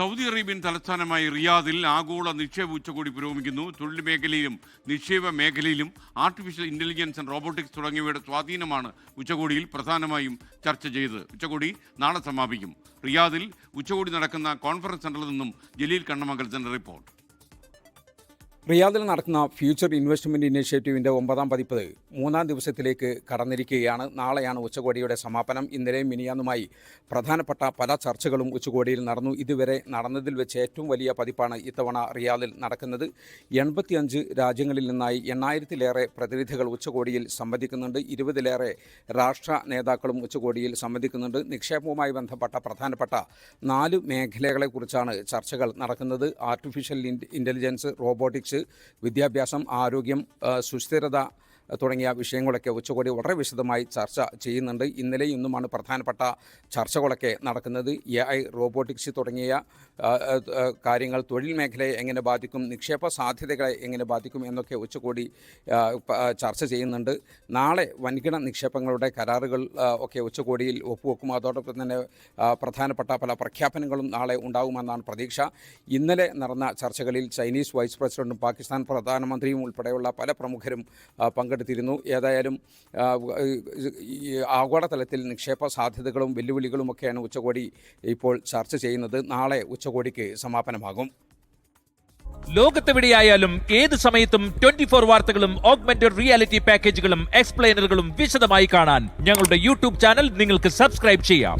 Saudi Arabian തലസ്ഥാനമായ റിയാദിൽ ആഗോള നിക്ഷേപ ഉച്ചകോടി പുരോഗമിക്കുന്നു. തൊഴിൽ മേഖലയിലും നിക്ഷേപ മേഖലയിലും ആർട്ടിഫിഷ്യൽ ഇന്റലിജൻസ് ആൻഡ് റോബോട്ടിക്സ് തുടങ്ങിയവയുടെ സ്വാധീനമാണ് ഉച്ചകോടിയിൽ പ്രധാനമായും ചർച്ച ചെയ്തത്. ഉച്ചകോടി നാളെ സമാപിക്കും. റിയാദിൽ ഉച്ചകോടി നടക്കുന്ന കോൺഫറൻസ് സെന്ററിൽ നിന്നും ജലീൽ കണ്ണമംഗലത്തിന്റെ റിപ്പോർട്ട് റിയാദിൽ നടക്കുന്ന ഫ്യൂച്ചർ ഇൻവെസ്റ്റ്മെന്റ് ഇനിഷ്യേറ്റീവിന്റെ ഒമ്പതാം പതിപ്പ് മൂന്നാം ദിവസത്തിലേക്ക് കടന്നിരിക്കുകയാണ്. നാളെയാണ് ഉച്ചകോടിയുടെ സമാപനം. ഇന്നലെയും മിനിയാന്നുമായി പ്രധാനപ്പെട്ട പല ചർച്ചകളും ഉച്ചകോടിയിൽ നടന്നു. ഇതുവരെ നടന്നതിൽ വെച്ച് ഏറ്റവും വലിയ പതിപ്പാണ് ഇത്തവണ റിയാദിൽ നടക്കുന്നത്. എൺപത്തിയഞ്ച് രാജ്യങ്ങളിൽ നിന്നായി എണ്ണായിരത്തിലേറെ പ്രതിനിധികൾ ഉച്ചകോടിയിൽ സംബന്ധിക്കുന്നുണ്ട് ഇരുപതിലേറെ രാഷ്ട്ര നേതാക്കളും ഉച്ചകോടിയിൽ സംബന്ധിക്കുന്നുണ്ട് നിക്ഷേപവുമായി ബന്ധപ്പെട്ട പ്രധാനപ്പെട്ട നാല് മേഖലകളെക്കുറിച്ചാണ് ചർച്ചകൾ നടക്കുന്നത്. ആർട്ടിഫിഷ്യൽ ഇന്റലിജൻസ് റോബോട്ടിക്സ് വിദ്യാഭ്യാസം ആരോഗ്യം സുസ്ഥിരത തുടങ്ങിയ വിഷയങ്ങളൊക്കെ ഉച്ചകോടി വളരെ വിശദമായി ചർച്ച ചെയ്യുന്നുണ്ട്. ഇന്നലെ ഇന്നുമാണ് പ്രധാനപ്പെട്ട ചർച്ചകളൊക്കെ നടക്കുന്നത്. എ ഐ റോബോട്ടിക്സ് തുടങ്ങിയ കാര്യങ്ങൾ തൊഴിൽ മേഖലയെ എങ്ങനെ ബാധിക്കും നിക്ഷേപ സാധ്യതകളെ എങ്ങനെ ബാധിക്കും എന്നൊക്കെ ഉച്ചകോടി ചർച്ച ചെയ്യുന്നുണ്ട്. നാളെ വൻകിട നിക്ഷേപങ്ങളുടെ കരാറുകൾ ഒക്കെ ഉച്ചകോടിയിൽ ഒപ്പുവെക്കും. അതോടൊപ്പം തന്നെ പ്രധാനപ്പെട്ട പല പ്രഖ്യാപനങ്ങളും നാളെ ഉണ്ടാകുമെന്നാണ് പ്രതീക്ഷ. ഇന്നലെ നടന്ന ചർച്ചകളിൽ ചൈനീസ് വൈസ് പ്രസിഡന്റും പാകിസ്ഥാൻ പ്രധാനമന്ത്രിയും ഉൾപ്പെടെയുള്ള പല പ്രമുഖരും ആ, പങ്കെടുത്തിരുന്നു ഏതായാലും ആഗോളതലത്തിൽ നിക്ഷേപ സാധ്യതകളും വെല്ലുവിളികളുമൊക്കെയാണ് ഉച്ചകോടി ഇപ്പോൾ ചർച്ച ചെയ്യുന്നത്. നാളെ ഉച്ചകോടിക്ക് സമാപനമാകും. ലോകത്തെവിടെയായാലും ഏത് സമയത്തും ട്വന്റി ഫോർ വാർത്തകളും ഓഗ്മെന്റഡ് റിയാലിറ്റി പാക്കേജുകളും എക്സ്പ്ലെയിനറുകളും വിശദമായി കാണാൻ ഞങ്ങളുടെ യൂട്യൂബ് ചാനൽ നിങ്ങൾക്ക് സബ്സ്ക്രൈബ് ചെയ്യാം.